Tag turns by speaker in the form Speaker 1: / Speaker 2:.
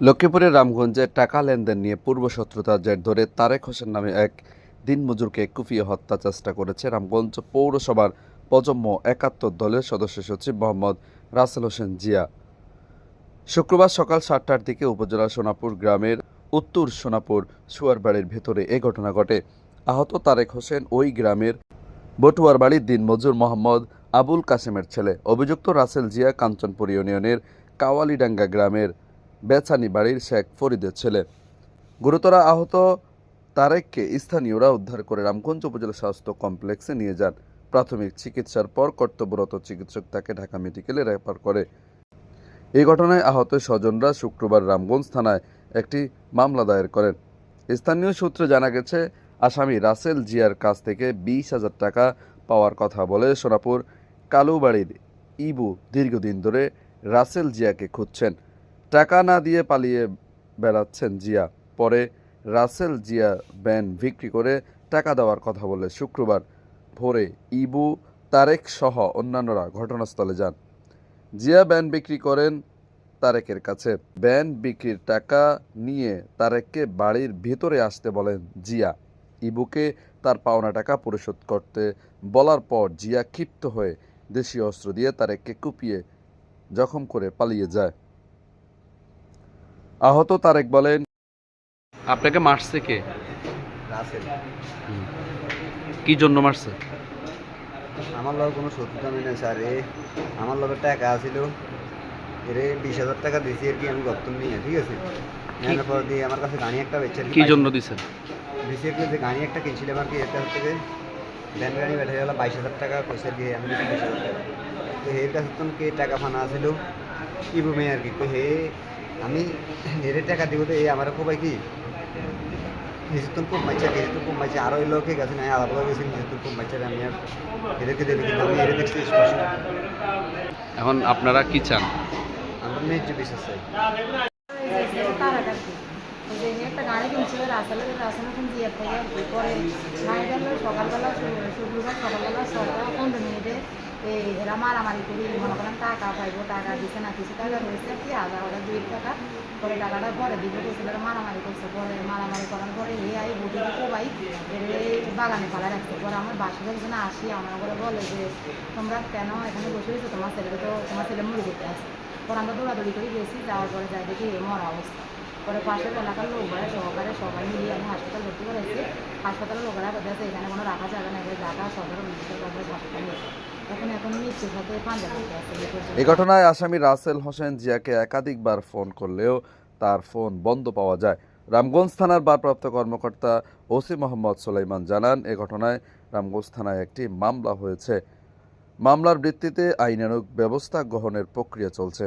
Speaker 1: লক্ষ্মীপুরের রামগঞ্জে টাকা লেনদেন নিয়ে পূর্ব শত্রুতার জের ধরে তারেক হোসেন নামে এক দিনমজুরকে কুপিয়ে হত্যা চেষ্টা করেছে রামগঞ্জ পৌরসভার প্রজন্ম একাত্তর দলের সদস্য সচিব মোহাম্মদ রাসেল হোসেন জিয়া। শুক্রবার সকাল সাতটার দিকে উপজেলার সোনাপুর গ্রামের উত্তর সোনাপুর সুয়ারবাড়ির ভেতরে এ ঘটনা ঘটে। আহত তারেক হোসেন ওই গ্রামের বটুয়ার বাড়ির দিনমজুর মোহাম্মদ আবুল কাসেমের ছেলে, অভিযুক্ত রাসেল জিয়া কাঞ্চনপুর ইউনিয়নের কাওয়ালিডাঙ্গা গ্রামের বেচানি বাড়ির শেখ ফরিদের ছেলে। গুরুতর আহত তারেককে স্থানীয়রা উদ্ধার করে রামগঞ্জ উপজেলা স্বাস্থ্য কমপ্লেক্সে নিয়ে যান। প্রাথমিক চিকিৎসার পর কর্তব্যরত চিকিৎসক তাকে ঢাকা মেডিকেলে রেফার করে। এই ঘটনায় আহত স্বজনরা শুক্রবার রামগঞ্জ থানায় একটি মামলা দায়ের করেন। স্থানীয় সূত্রে জানা গেছে, আসামি রাসেল জিয়ার কাছ থেকে বিশ হাজার টাকা পাওয়ার কথা বলে সোনাপুর কালুবাড়ির ইবু দীর্ঘদিন ধরে রাসেল জিয়াকে খুঁজছেন। টাকা না দিয়ে পালিয়ে বেড়াচ্ছেন জিয়া। পরে রাসেল জিয়া ব্যান বিক্রি করে টাকা দেওয়ার কথা বলে শুক্রবার ভোরে ইবু, তারেক সহ অন্যান্যরা ঘটনাস্থলে যান। জিয়া ব্যান বিক্রি করেন তারেকের কাছে। ব্যান বিক্রির টাকা নিয়ে তারেককে বাড়ির ভেতরে আসতে বলেন জিয়া। ইবুকে তার পাওনা টাকা পরিশোধ করতে বলার পর জিয়া ক্ষিপ্ত হয়ে দেশীয় অস্ত্র দিয়ে তারেককে কুপিয়ে জখম করে পালিয়ে যায়। আহত তারেক বলেন আপনাকে মারছে কে? কি জন্য মারছে?
Speaker 2: আমার লগে কোনো শত্রুতা নেই স্যার এ আমার লগে টাকা আছিল এরে বিশ হাজার টাকা দিয়েছি আর কি আমি গপ্তম নিয়ে ঠিক আছে? নেওয়ার পর দিয়ে আমার কাছে গাড়ি একটা বেচছে
Speaker 1: কি জন্য দিছেন?
Speaker 2: দিয়েছি আর কি যে গাড়ি একটা কিনছিলাম আর কি এটা হচ্ছে যে ভ্যান গাড়ি বেঠে গেল বাইশ হাজার টাকা পয়সা দিয়ে আমি বিশ হাজার টাকা তো এর কাছে তো কে টাকা ফানা মেয়ে আর কি? তো হে আমি হেরে টাকা দিব তো এই আমার খুব কি? নিজের খুব মাইছে নিজের খুব মাইছে আরও এই লোকে গেছে না আলাদা গেছে নিজের খুব মাইছে আমি আর এদেরকে দেখি কিন্তু আমি এর দেখছি স্পষ্ট।
Speaker 1: এখন আপনারা কি চান?
Speaker 2: আমরা ন্যায্য বিশ্বাস চাই
Speaker 3: যে একটা গাড়ি কিনছিল রাস্তালে রাস্তালে কোন দিয়ে থেকে। পরে নাই সকালবেলা শুক্রবার সকালবেলা ছটা পনেরো মিনিটে এই এরা মারামারি করি মনে করেন টাকা পাইবো, টাকা দিছে না, কিছু টাকা হয়েছে, কি হাজার হাজার দুই টাকা, পরে টাকাটা পরে দিবে বলছিল মারামারি করছে, পরে মারামারি করার পরে এই আই বুটি কোবাই বাগানে ফেলা রাখছে, পরে আমার বাসা একজন আসি, আমার করে বলে যে, তোমরা কেন এখানে বসে রয়েছো? তোমার ছেলেকে তো, তোমার ছেলে মুড়ি করতে আসছে পরে আমরা দৌড়াদৌড়ি করে গেছি, যাওয়ার পরে যাই দেখি মরা অবস্থা। পরে পাশের এলাকার লোকরা সহকারে সবাই মিলিয়ে আমি হাসপাতাল ভর্তি করেছি। হাসপাতালের লোকেরা বলতেছে এখানে কোনো রাখা যাবে না, এবার জায়গা সদর মেডিকেল কলেজ হাসপাতালে এখন এই
Speaker 1: ঘটনায় আসামি রাসেল হোসেন জিয়াকে একাধিকবার ফোন করলেও তার ফোন বন্ধ পাওয়া যায়। রামগঞ্জ থানার ভারপ্রাপ্ত কর্মকর্তা ওসি মোহাম্মদ সুলাইমান জানান, এ ঘটনায় রামগঞ্জ থানায় একটি মামলা হয়েছে। মামলার ভিত্তিতে আইনানুগ ব্যবস্থা গ্রহণের প্রক্রিয়া চলছে।